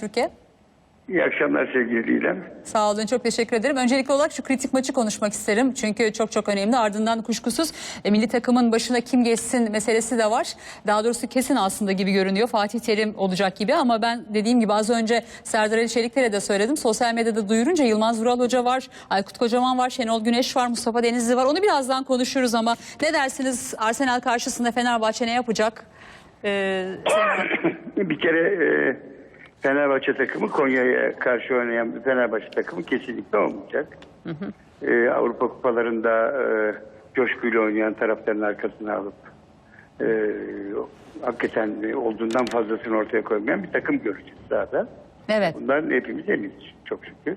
Türkiye. İyi akşamlar sevgili Didem. Sağ olun, çok teşekkür ederim. Öncelikli olarak şu kritik maçı konuşmak isterim. Çünkü çok çok önemli. Ardından kuşkusuz e, milli takımın başına kim geçsin meselesi de var. Daha doğrusu kesin aslında gibi görünüyor. Fatih Terim olacak gibi ama ben dediğim gibi az önce Serdar Ali Çelikler'e de söyledim. Sosyal medyada duyurunca Yılmaz Vural Hoca var, Aykut Kocaman var, Şenol Güneş var, Mustafa Denizli var. Onu birazdan konuşuruz ama ne dersiniz Arsenal karşısında Fenerbahçe ne yapacak? Ee, Bir kere e, Fenerbahçe takımı Konya'ya karşı oynayan bir Fenerbahçe takımı kesinlikle olmayacak. E, Avrupa kupalarında e, coşkuyla oynayan taraftarın arkasına alıp e, hakikaten olduğundan fazlasını ortaya koymayan bir takım göreceğiz zaten. evet. Bundan hepimiz eminiz çok şükür.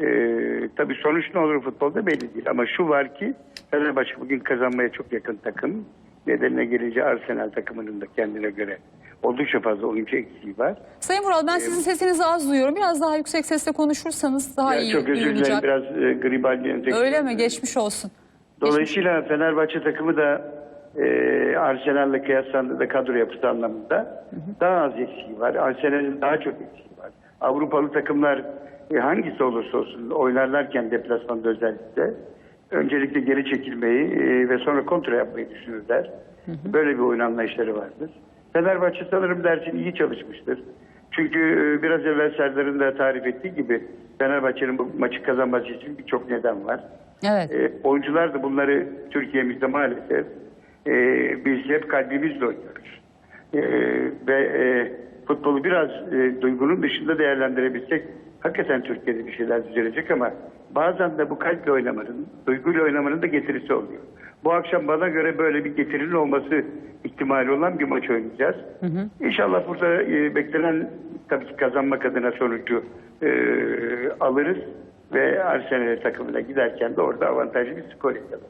Ee, tabii sonuç ne olur futbolda belli değil. Ama şu var ki Fenerbahçe bugün kazanmaya çok yakın takım. Nedenine gelince Arsenal takımının da kendine göre oldukça fazla oyuncu eksiği var. Sayın Vural ben sizin sesinizi az duyuyorum. Biraz daha yüksek sesle konuşursanız daha Ya iyi çok özür dilerim biraz e, enfeksiyonu. Öyle mi? Geçmiş olsun. Dolayısıyla Fenerbahçe takımı da e, Arsenal'le kıyaslandığında kadro yapısı anlamında daha az eksiği var. Arsenal'in daha çok eksiği var. Avrupalı takımlar e, hangisi olursa olsun oynarlarken deplasmanda özellikle öncelikle geri çekilmeyi e, ve sonra kontra yapmayı düşünürler. Böyle bir oyun anlayışları vardır. Fenerbahçe sanırım dersini iyi çalışmıştır. Çünkü e, biraz evvel Serdar'ın da tarif ettiği gibi Fenerbahçe'nin bu maçı kazanması için birçok neden var. Evet. E, oyuncular da bunları Türkiye'mizde maalesef e, biz hep kalbimizle oynuyoruz. E, ve e, futbolu biraz e, duygunun dışında değerlendirebilsek hakikaten Türkiye'de bir şeyler düzelecek ama bazen de bu kalple oynamanın, duyguyla oynamanın da getirisi oluyor. Bu akşam bana göre böyle bir getirinin olması ihtimali olan bir maç oynayacağız. İnşallah burada e, beklenen tabii ki kazanmak adına sonucu e, alırız ve Arsenal takımına giderken de orada avantajlı bir skor yakalım.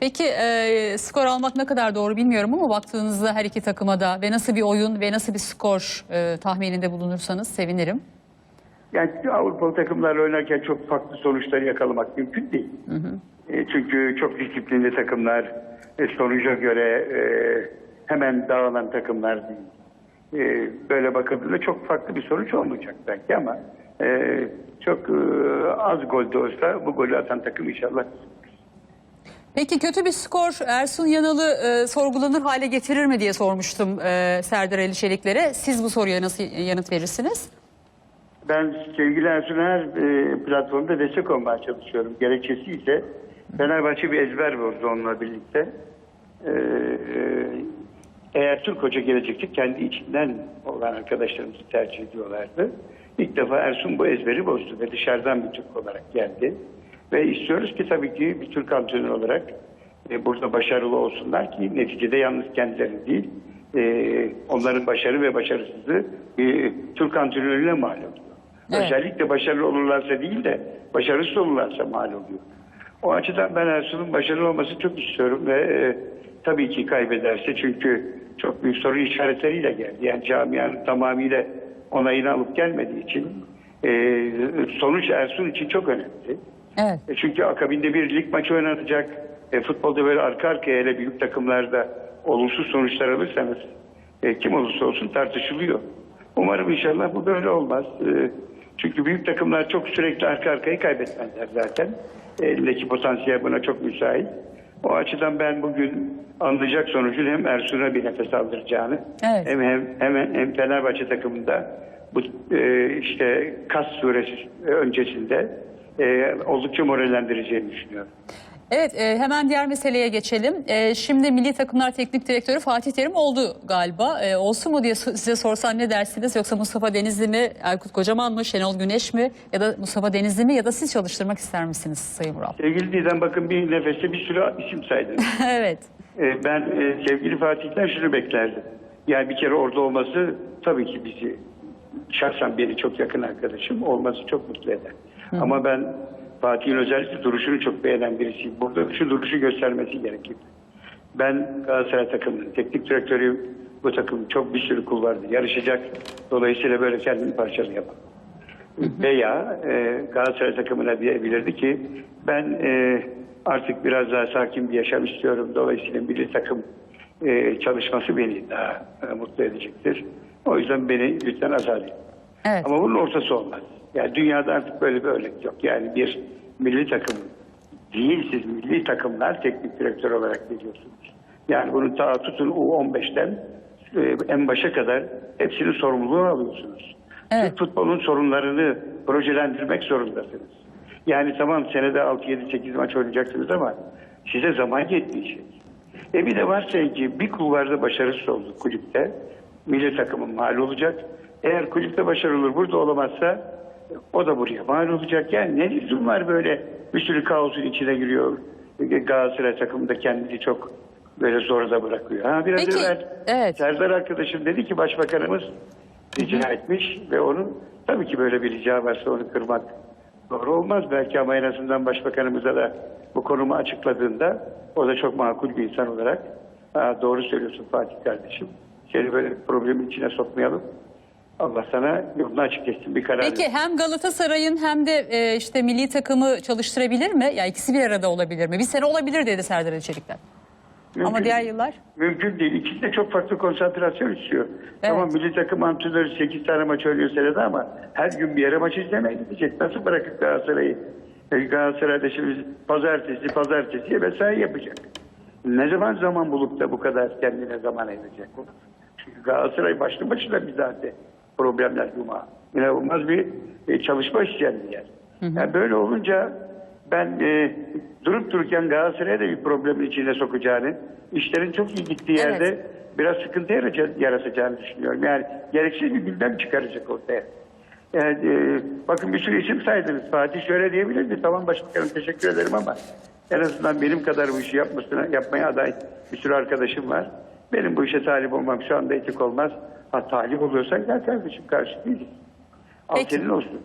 Peki e, skor almak ne kadar doğru bilmiyorum ama baktığınızda her iki takıma da ve nasıl bir oyun ve nasıl bir skor e, tahmininde bulunursanız sevinirim. Yani Avrupalı takımlarla oynarken çok farklı sonuçları yakalamak mümkün değil. E, çünkü çok disiplinli takımlar, e, sonuca göre e, hemen dağılan takımlar değil. E, böyle bakıldığında çok farklı bir sonuç olmayacak belki ama e, çok e, az gol de olsa bu golü atan takım inşallah Peki kötü bir skor Ersun Yanal'ı e, sorgulanır hale getirir mi diye sormuştum e, Serdar Ali Çelikler'e. Siz bu soruya nasıl yanıt verirsiniz? Ben sevgili Ersun her e, platformda destek olmaya çalışıyorum. Gerekçesi ise Fenerbahçe bir ezber bozdu onunla birlikte. E, e, eğer Türk Hoca gelecekti kendi içinden olan arkadaşlarımızı tercih ediyorlardı. İlk defa Ersun bu ezberi bozdu ve dışarıdan bir Türk olarak geldi. Ve istiyoruz ki tabii ki bir Türk antrenör olarak burada başarılı olsunlar ki neticede yalnız kendileri değil e, onların başarı ve başarısızlığı e, Türk antrenörüne mal oluyor. Evet. Özellikle başarılı olurlarsa değil de başarısız olurlarsa mal oluyor. O açıdan ben Ersun'un başarılı olması çok istiyorum ve e, tabii ki kaybederse çünkü çok büyük soru işaretleriyle geldi. Yani camianın tamamıyla onayını alıp gelmediği için e, sonuç Ersun için çok önemli. Evet. E Çünkü akabinde bir lig maçı oynanacak. E, futbolda böyle arka arkaya hele büyük takımlarda olumsuz sonuçlar alırsanız e, kim olursa olsun tartışılıyor. Umarım inşallah bu böyle olmaz. E, çünkü büyük takımlar çok sürekli arka arkayı kaybetmezler zaten. Elindeki potansiyel buna çok müsait. O açıdan ben bugün alınacak sonucun hem Ersun'a bir nefes aldıracağını Evet. hem, hem, hem, hem Fenerbahçe takımında bu e, işte Kas suresi öncesinde e, oldukça morallendireceğini düşünüyorum. Evet e, hemen diğer meseleye geçelim. E, şimdi Milli Takımlar Teknik Direktörü Fatih Terim oldu galiba. E, olsun mu diye size sorsam ne dersiniz? Yoksa Mustafa Denizli mi, Erkut Kocaman mı, Şenol Güneş mi ya da Mustafa Denizli mi ya da siz çalıştırmak ister misiniz Sayın Vural? Sevgili Didem bakın bir nefeste bir sürü isim saydınız. evet. E, ben e, sevgili Fatih'ten şunu beklerdim. Yani bir kere orada olması tabii ki bizi şahsen beni çok yakın arkadaşım olması çok mutlu eder. Ama ben Fatih'in özellikle duruşunu çok beğenen birisiyim. Burada şu duruşu göstermesi gerekir. Ben Galatasaray takımının teknik direktörüyüm. Bu takım çok bir sürü kul vardı. Yarışacak. Dolayısıyla böyle kendini parçalayamam. Veya e, Galatasaray takımına diyebilirdi ki ben e, artık biraz daha sakin bir yaşam istiyorum. Dolayısıyla milli takım e, çalışması beni daha e, mutlu edecektir. O yüzden beni lütfen azat edin. Evet. Ama bunun ortası olmaz. Yani dünyada artık böyle bir örnek yok. Yani bir milli takım değil siz milli takımlar teknik direktör olarak geliyorsunuz. Yani bunu ta tutun U15'ten e, en başa kadar hepsinin sorumluluğunu alıyorsunuz. Evet. Türk futbolun sorunlarını projelendirmek zorundasınız. Yani tamam senede 6, 7, 8 maç oynayacaksınız ama size zaman yetmeyecek. E bir de varsayın ki bir kulvarda başarısız olduk kulüpte. Milli takımın mal olacak. Eğer kulüpte başarılı olur burada olamazsa o da buraya mal olacak. Yani ne lüzum var böyle bir sürü kaosun içine giriyor. Galatasaray takımı da kendini çok böyle zorda bırakıyor. Ha, biraz Peki, evvel evet. Serdar arkadaşım dedi ki başbakanımız rica etmiş ve onun tabii ki böyle bir rica varsa onu kırmak doğru olmaz. Belki ama en azından başbakanımıza da bu konumu açıkladığında o da çok makul bir insan olarak "Ha, doğru söylüyorsun Fatih kardeşim. Seni böyle problemin içine sokmayalım. Allah sana yolunu açık etsin bir karar. Peki ver." hem Galatasaray'ın hem de e, işte milli takımı çalıştırabilir mi? Ya ikisi bir arada olabilir mi? Bir sene olabilir dedi Serdar Çelikler. Ama Mümkün diğer değil. yıllar? Mümkün değil. İkisi de çok farklı konsantrasyon istiyor. Tamam milli takım antrenörü 8 tane maç oynuyor senede ama her gün bir yere maç izlemeye gidecek. Nasıl bırakıp Galatasaray'ı? E, Galatasaray'da şimdi pazartesi pazartesi mesai yapacak. Ne zaman zaman bulup da bu kadar kendine zaman ayıracak? Çünkü Galatasaray başlı başına bir zaten problemler yuma. İnanılmaz bir e, çalışma isteyen bir yer. Yani böyle olunca ben e, durup dururken Galatasaray'a da bir problemin içine sokacağını, işlerin çok iyi gittiği Evet. yerde biraz sıkıntı yaratacağını düşünüyorum. Yani gereksiz bir gündem çıkaracak ortaya. Yani, e, bakın bir sürü isim saydınız. Fatih şöyle diyebilirdi. Tamam başbakanım teşekkür ederim ama en azından benim kadar bu işi yapmasına, yapmaya aday bir sürü arkadaşım var. Benim bu işe talip olmam şu anda etik olmaz. Ha talip oluyorsan gel kardeşim karşı değiliz. Al Peki. senin olsun.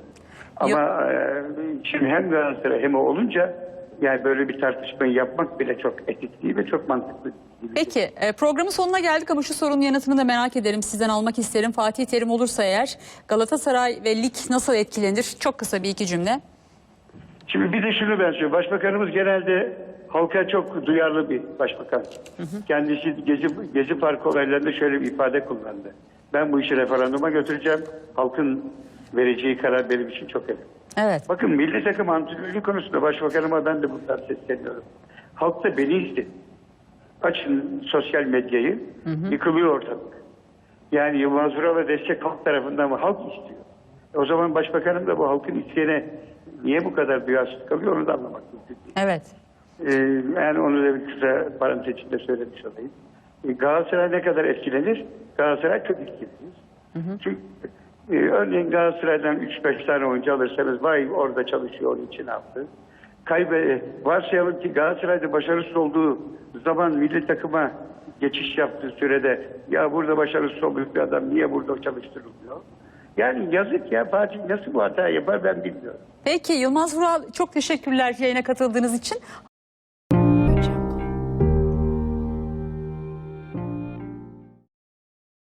Ama e, şimdi hem Galatasaray hem o olunca yani böyle bir tartışmayı yapmak bile çok etik değil ve çok mantıklı. değil. Peki e, programın sonuna geldik ama şu sorunun yanıtını da merak ederim. Sizden almak isterim. Fatih Terim olursa eğer Galatasaray ve lig nasıl etkilenir? Çok kısa bir iki cümle. Şimdi bir de şunu ben söyleyeyim. Başbakanımız genelde halka çok duyarlı bir başbakan. Kendisi Gezi, Gezi Parkı olaylarında şöyle bir ifade kullandı. Ben bu işi referanduma götüreceğim. Halkın vereceği karar benim için çok önemli. Evet. Bakın milli takım antrenörlüğü konusunda başbakanıma ben de buradan sesleniyorum. Halk da beni istedi. Açın sosyal medyayı. Yıkılıyor ortalık. Yani Yılmaz Vural'a destek halk tarafından ama halk istiyor. O zaman başbakanım da bu halkın isteğine niye bu kadar duyarsız kalıyor onu da anlamak mümkün değil. Evet. Ee, yani onu da bir kısa parantez içinde söylemiş olayım. Ee, Galatasaray ne kadar etkilenir? Galatasaray çok etkilenir. Çünkü e, örneğin Galatasaray'dan 3-5 tane oyuncu alırsanız vay orada çalışıyor onun için yaptı. Kaybe, varsayalım ki Galatasaray'da başarısız olduğu zaman milli takıma geçiş yaptığı sürede ya burada başarısız olmuş bir adam niye burada çalıştırılmıyor? Yani yazık ya Fatih nasıl bu hata yapar ben bilmiyorum. Peki Yılmaz Vural çok teşekkürler yayına katıldığınız için.